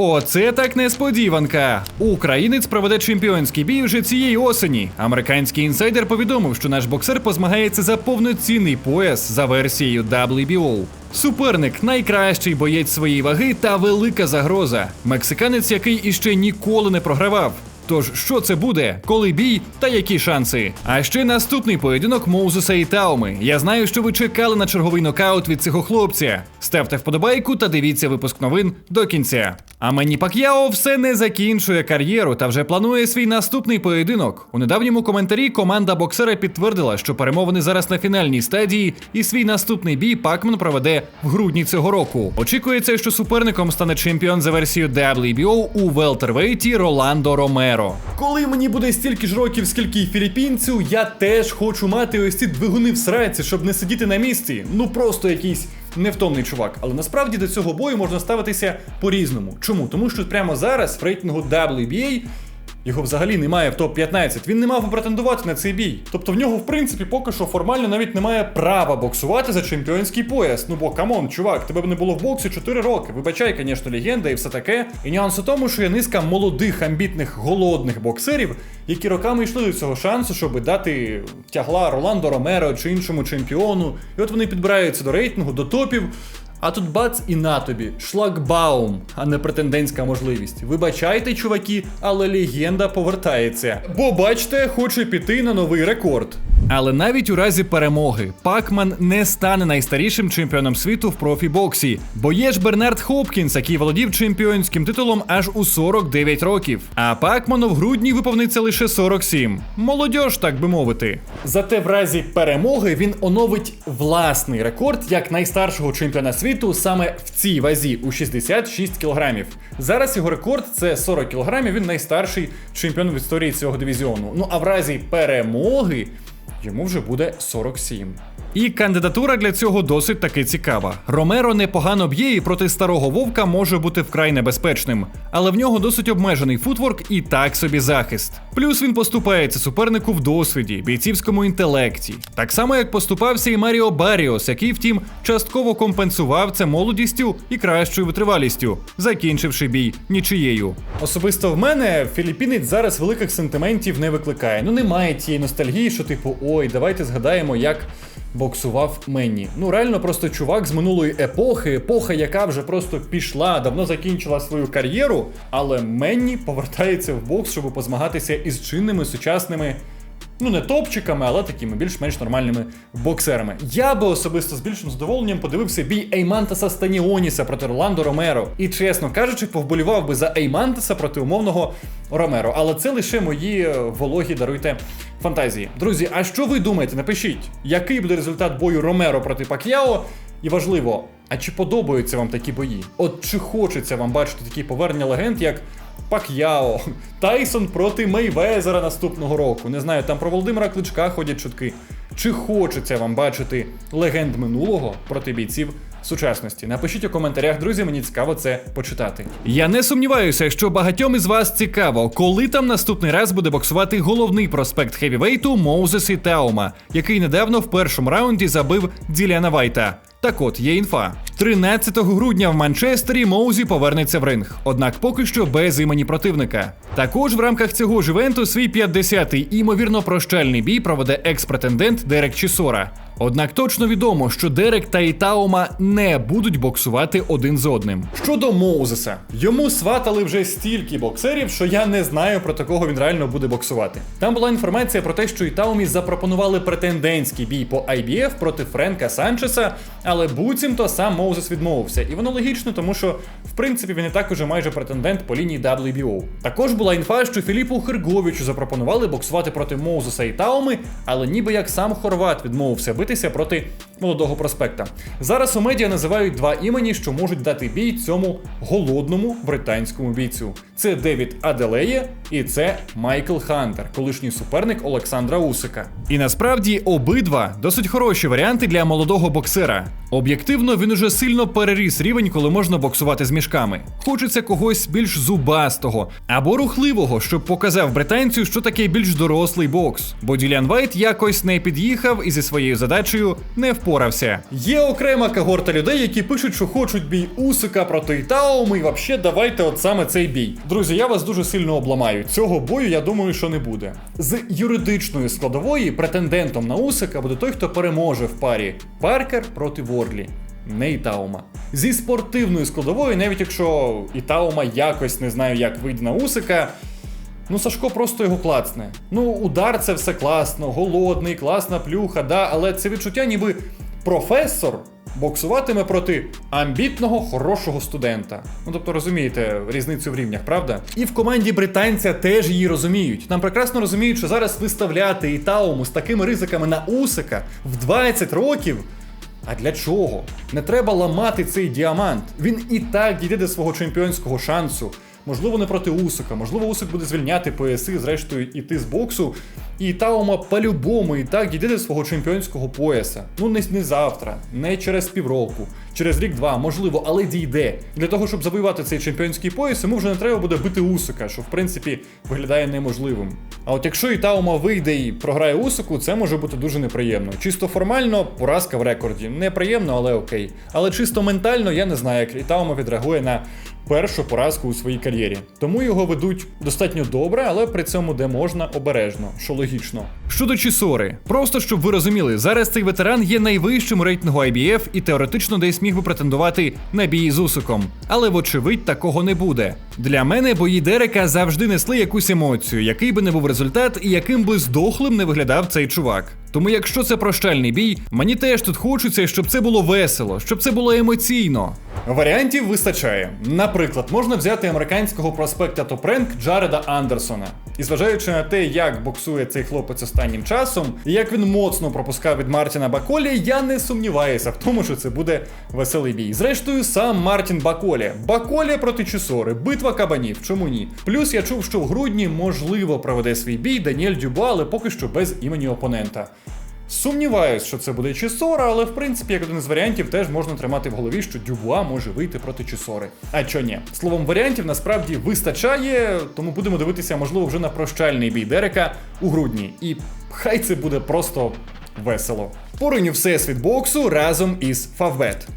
Оце так несподіванка. Українець проведе чемпіонський бій вже цієї осені. Американський інсайдер повідомив, що наш боксер позмагається за повноцінний пояс за версією WBO. Суперник найкращий боєць своєї ваги та велика загроза. Мексиканець, який іще ніколи не програвав. Тож, що це буде, коли бій та які шанси? А ще наступний поєдинок Моузеса і Тауми. Я знаю, що ви чекали на черговий нокаут від цього хлопця. Ставте вподобайку та дивіться випуск новин до кінця. А Мені Пак'яо все не закінчує кар'єру та вже планує свій наступний поєдинок. У недавньому коментарі команда боксера підтвердила, що перемовини зараз на фінальній стадії, і свій наступний бій Пакман проведе в грудні цього року. Очікується, що суперником стане чемпіон за версією WBO у велтервейті Роландо Ромеро. Коли мені буде стільки ж років, скільки й філіппінцю, я теж хочу мати ось ці двигуни в сраці, щоб не сидіти на місці. Ну просто якийсь невтомний чувак. Але насправді до цього бою можна ставитися по-різному. Чому? Тому що прямо зараз в рейтингу WBA його взагалі немає в топ-15. Він не мав би претендувати на цей бій. Тобто в нього, в принципі, поки що формально навіть немає права боксувати за чемпіонський пояс. Ну бо камон, чувак, тебе б не було в боксі 4 роки. Вибачай, звісно, легенда і все таке. І нюанс у тому, що є низка молодих, амбітних, голодних боксерів, які роками йшли до цього шансу, щоб дати тягла Роландо Ромеро чи іншому чемпіону. І от вони підбираються до рейтингу, до топів. А тут бац і на тобі, шлагбаум, а не претендентська можливість. Вибачайте, чуваки, але легенда повертається. Бо бачте, хоче піти на новий рекорд. Але навіть у разі перемоги Пакман не стане найстарішим чемпіоном світу в профібоксі, бо є ж Бернард Хопкінс, який володів чемпіонським титулом аж у 49 років. А Пакману в грудні виповниться лише 47. Молодьож, так би мовити. Зате в разі перемоги він оновить власний рекорд як найстаршого чемпіона світу саме в цій вазі у 66 кілограмів. Зараз його рекорд це 40 кілограмів. Він найстарший чемпіон в історії цього дивізіону. Ну а в разі перемоги йому вже буде 47. І кандидатура для цього досить таки цікава. Ромеро непогано б'є і проти старого вовка може бути вкрай небезпечним, але в нього досить обмежений футворк і так собі захист. Плюс він поступається супернику в досвіді, бійцівському інтелекті, так само як поступався і Маріо Баріос, який, втім, частково компенсував це молодістю і кращою витривалістю, закінчивши бій нічиєю. Особисто в мене філіппінець зараз великих сентиментів не викликає. Ну немає тієї ностальгії, що типу, ой, давайте згадаємо, як боксував Менні. Ну реально просто чувак з минулої епохи, епоха, яка вже просто пішла, давно закінчила свою кар'єру, але Менні повертається в бокс, щоб позмагатися із чинними сучасними. Ну, не топчиками, але такими більш-менш нормальними боксерами. Я би особисто з більшим задоволенням подивився бій Еймантеса Станіоніса проти Роландо Ромеро. І, чесно кажучи, повболівав би за Еймантеса проти умовного Ромеро. Але це лише мої е, вологі даруйте фантазії. Друзі, а що ви думаєте? Напишіть, який буде результат бою Ромеро проти Пак'яо? І важливо, а чи подобаються вам такі бої? От чи хочеться вам бачити такі повернення легенд, як Пак'яо, Тайсон проти Мейвезера наступного року. Не знаю, там про Володимира Кличка ходять чутки. Чи хочеться вам бачити легенд минулого проти бійців сучасності? Напишіть у коментарях, друзі, мені цікаво це почитати. Я не сумніваюся, що багатьом із вас цікаво, коли там наступний раз буде боксувати головний проспект хевівейту Моузес і Таума, який недавно в першому раунді забив Діляна Вайта. Так от, є інфа. 13 грудня в Манчестері Моузі повернеться в ринг, однак поки що без імені противника. Також в рамках цього ж івенту свій 50-й імовірно прощальний бій проведе екс-претендент Дерек Чісора. Однак точно відомо, що Дерек та Ітаума не будуть боксувати один з одним. Щодо Моузеса, йому сватали вже стільки боксерів, що я не знаю про такого він реально буде боксувати. Там була інформація про те, що Ітаумі запропонували претендентський бій по IBF проти Френка Санчеса, але буцімто сам Моузес відмовився. І воно логічно, тому що в принципі він і так уже майже претендент по лінії WBO. Також була інфа, що Філіпу Херговичу запропонували боксувати проти Моузеса і Тауми, але ніби як сам Хорват відмовився битися проти молодого проспекта. Зараз у медіа називають два імені, що можуть дати бій цьому голодному британському бійцю. Це Девід Аделеє і це Майкл Хантер, колишній суперник Олександра Усика. І насправді обидва досить хороші варіанти для молодого боксера. Об'єктивно, він уже сильно переріс рівень, коли можна боксувати з мішками. Хочеться когось більш зубастого або рухливого, щоб показав британцю, що таке більш дорослий бокс. Бо Ділян Вайт якось не під'їхав і зі своєю задачею не впорався. Є окрема когорта людей, які пишуть, що хочуть бій Усика проти Ітауми, і вообще давайте от саме цей бій. Друзі, я вас дуже сильно обламаю. Цього бою я думаю, що не буде. З юридичної складової претендентом на Усика буде той, хто переможе в парі Паркер проти Вордлі. Не Ітаума. Зі спортивної складової, навіть якщо Ітаума якось не знаю, як вийде на Усика, Ну, Сашко просто його клацне. Ну, удар це все класно, голодний, класна плюха, да, але це відчуття, ніби професор боксуватиме проти амбітного хорошого студента. Ну тобто розумієте різницю в рівнях, правда? І в команді британця теж її розуміють. Нам прекрасно розуміють, що зараз виставляти Ітауму з такими ризиками на Усика в 20 років. А для чого? Не треба ламати цей діамант. Він і так дійде до свого чемпіонського шансу. Можливо, не проти Усика, можливо, Усик буде звільняти пояси, зрештою іти з боксу. І Таума по-любому і так дійде до свого чемпіонського пояса. Ну не, не завтра, не через півроку, через рік-два, можливо, але дійде. Для того, щоб завоювати цей чемпіонський пояс, йому вже не треба буде бити Усика, що в принципі виглядає неможливим. А от якщо Ітаума вийде і програє Усику, це може бути дуже неприємно. Чисто формально, поразка в рекорді. Неприємно, але окей. Але чисто ментально я не знаю, як Ітаума відреагує на першу поразку у своїй кар'єрі. Тому його ведуть достатньо добре, але при цьому де можна обережно, що логічно. Щодо Чісори, просто щоб ви розуміли, зараз цей ветеран є найвищим рейтингу IBF і теоретично десь міг би претендувати на бій з Усиком. Але вочевидь такого не буде. Для мене бої Дерека завжди несли якусь емоцію, який би не був результат і яким би здохлим не виглядав цей чувак. Тому якщо це прощальний бій, мені теж тут хочеться, щоб це було весело, щоб це було емоційно. Варіантів вистачає. Наприклад, можна взяти американського проспекта Топренк Джареда Андерсона. І зважаючи на те, як боксує цей хлопець останнім часом, і як він моцно пропускав від Мартіна Баколі, я не сумніваюся в тому, що це буде веселий бій. Зрештою, сам Мартін Баколі. Баколі проти Чусори, битва кабанів, чому ні? Плюс я чув, що в грудні можливо проведе свій бій Даніель Дюбо, але поки що без імені опонента. Сумніваюсь, що це буде Чесора, але в принципі, як один з варіантів, теж можна тримати в голові, що Дюбуа може вийти проти Чесори. А чо ні? Словом, варіантів насправді вистачає, тому будемо дивитися, можливо, вже на прощальний бій Дерека у грудні. І хай це буде просто весело. Пориню всесвіт боксу разом із Фавбет.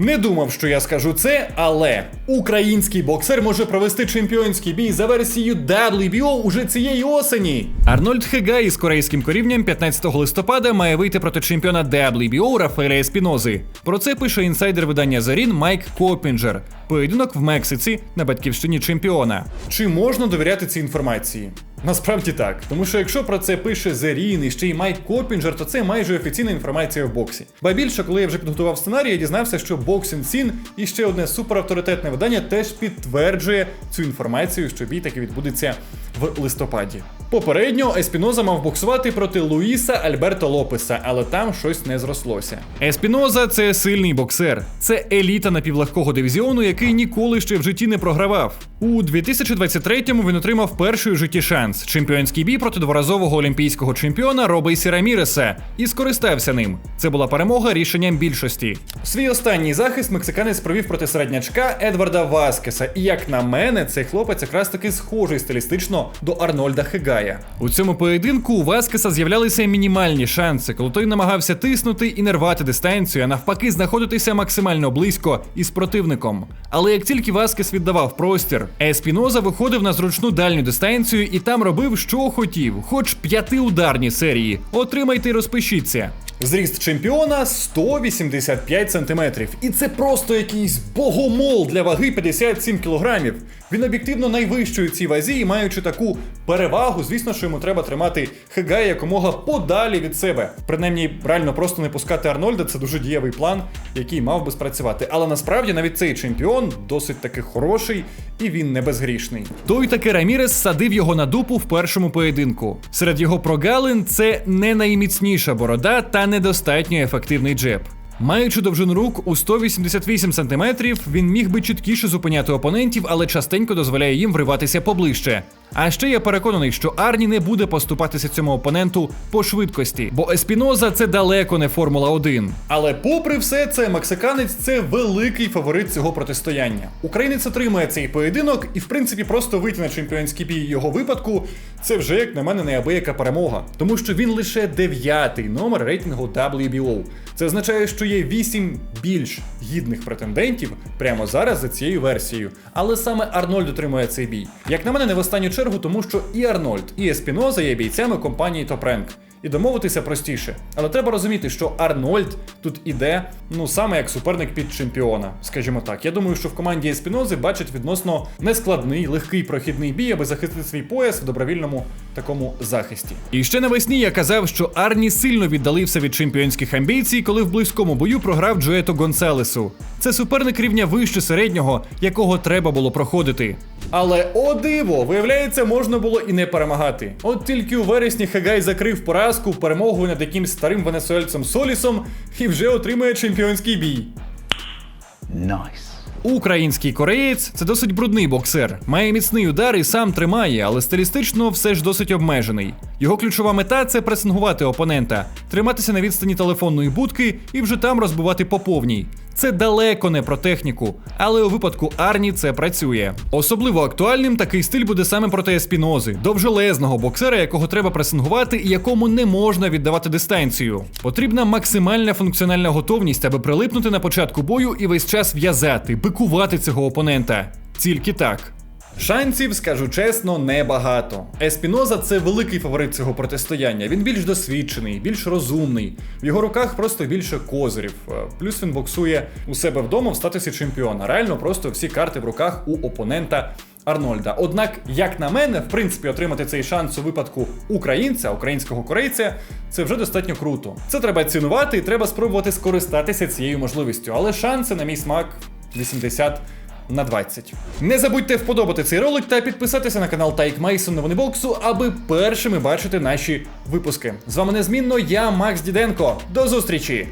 Не думав, що я скажу це, але український боксер може провести чемпіонський бій за версією WBO уже цієї осені. Арнольд Хегай із корейським корівням 15 листопада має вийти проти чемпіона WBO Рафаеля Еспінози. Про це пише інсайдер видання Зарін Майк Копінджер. Поєдинок в Мексиці на батьківщині чемпіона. Чи можна довіряти цій інформації? Насправді так, тому що якщо про це пише Зерін і ще й Майк Копінджер, то це майже офіційна інформація в боксі. Ба більше, коли я вже підготував сценарій, я дізнався, що Boxing Scene і ще одне суперавторитетне видання теж підтверджує цю інформацію, що бій таки відбудеться в листопаді. Попередньо Еспіноза мав боксувати проти Луїса Альберто Лопеса, але там щось не зрослося. Еспіноза це сильний боксер, це еліта напівлегкого дивізіону, який ніколи ще в житті не програвав. У 2023-му він отримав перший у житті шанс чемпіонський бій проти дворазового олімпійського чемпіона Робейсі Раміреса і скористався ним. Це була перемога рішенням більшості. Свій останній захист мексиканець провів проти середнячка Едварда Васкеса. І як на мене, цей хлопець якраз таки схожий стилістично до Арнольда Хегая. У цьому поєдинку у Васкеса з'являлися мінімальні шанси, коли той намагався тиснути і не рвати дистанцію, а навпаки, знаходитися максимально близько із противником. Але як тільки Васкес віддавав простір, Еспіноза виходив на зручну дальню дистанцію і там робив, що хотів, хоч п'ятиударні серії. Отримайте і розпишіться. Зріст чемпіона 185 сантиметрів. І це просто якийсь богомол для ваги 57 кілограмів. Він об'єктивно найвищий у цій вазі і маючи таку перевагу, звісно, що йому треба тримати Хегая якомога подалі від себе. Принаймні, реально просто не пускати Арнольда це дуже дієвий план, який мав би спрацювати. Але насправді навіть цей чемпіон досить таки хороший і він не безгрішний. Той таки Рамірес садив його на дупу в першому поєдинку. Серед його прогалин це не найміцніша борода та недостатньо ефективний джеб. Маючи довжину рук у 188 см, він міг би чіткіше зупиняти опонентів, але частенько дозволяє їм вриватися поближче. А ще я переконаний, що Арні не буде поступатися цьому опоненту по швидкості, бо Еспіноза це далеко не Формула 1. Але попри все, це мексиканець це великий фаворит цього протистояння. Українець отримує цей поєдинок, і в принципі просто вийти на чемпіонський бій його випадку. Це вже як на мене неабияка перемога, тому що він лише дев'ятий номер рейтингу WBO. Це означає, що є вісім більш гідних претендентів прямо зараз за цією версією. Але саме Арнольд отримує цей бій. Як на мене, не в останню чергу, тому що і Арнольд, і Еспіноза є бійцями компанії Rank. І домовитися простіше. Але треба розуміти, що Арнольд тут іде, ну саме як суперник під чемпіона, скажімо так. Я думаю, що в команді Еспінози бачать відносно нескладний, легкий прохідний бій, аби захистити свій пояс в добровільному такому захисті. І ще навесні я казав, що Арні сильно віддалився від чемпіонських амбіцій, коли в близькому бою програв Джуето Гонсалесу. Це суперник рівня вище середнього, якого треба було проходити. Але о диво, виявляється, можна було і не перемагати. От тільки у вересні Хагай закрив поразку перемогою над якимсь старим венесуельцем Солісом і вже отримує чемпіонський бій. Nice. Український кореєць це досить брудний боксер. Має міцний удар і сам тримає, але стилістично все ж досить обмежений. Його ключова мета це пресингувати опонента, триматися на відстані телефонної будки і вже там розбивати по повній. Це далеко не про техніку, але у випадку Арні це працює. Особливо актуальним такий стиль буде саме проти еспінози, довжелезного боксера, якого треба пресингувати і якому не можна віддавати дистанцію. Потрібна максимальна функціональна готовність, аби прилипнути на початку бою і весь час в'язати, бикувати цього опонента. Тільки так. Шансів, скажу чесно, небагато. Еспіноза це великий фаворит цього протистояння. Він більш досвідчений, більш розумний. В його руках просто більше козирів. Е, Плюс він боксує у себе вдома в статусі чемпіона. Реально, просто всі карти в руках у опонента. Арнольда. Однак, як на мене, в принципі, отримати цей шанс у випадку українця, українського корейця, це вже достатньо круто. Це треба цінувати і треба спробувати скористатися цією можливістю. Але шанси, на мій смак, 80 на 20. Не забудьте вподобати цей ролик та підписатися на канал Тайк Мейсон Новини Боксу, аби першими бачити наші випуски. З вами незмінно я, Макс Діденко. До зустрічі!